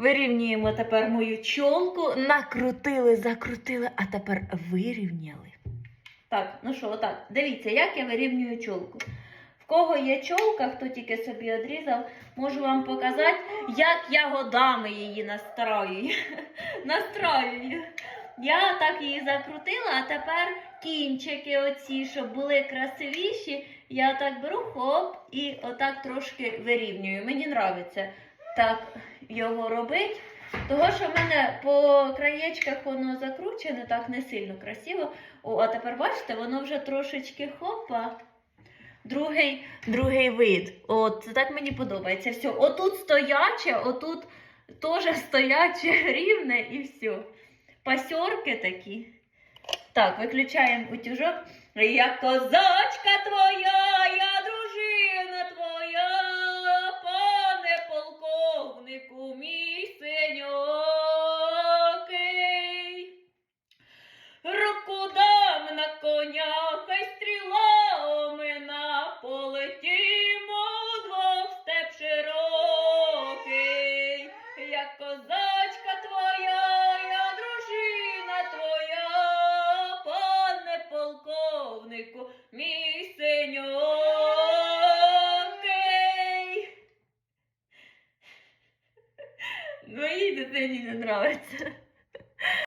Вирівнюємо тепер мою чолку, накрутили, закрутили, а тепер вирівняли. Так, ну що, отак. Дивіться, як я вирівнюю чолку. В кого є чолка, хто тільки собі одрізав, можу вам показати, як я годами її настраюю. настраюю. Я так її закрутила, а тепер кінчики оці, щоб були красивіші, я так беру хоп і отак трошки вирівнюю. Мені подобається так його робити. Того, що в мене по краєчках воно закручене, так не сильно красиво. О, а тепер бачите, воно вже трошечки хопа. Другий, другий вид. От, це так мені подобається. Все. Отут стояче, отут теж стояче, рівне і все. Пасьорки такі. Так, виключаємо утюжок. Я козачка твоя, козачка твоя, я дружина твоя, пане полковнику, мій синьокий. Моїй дитині не нравиться.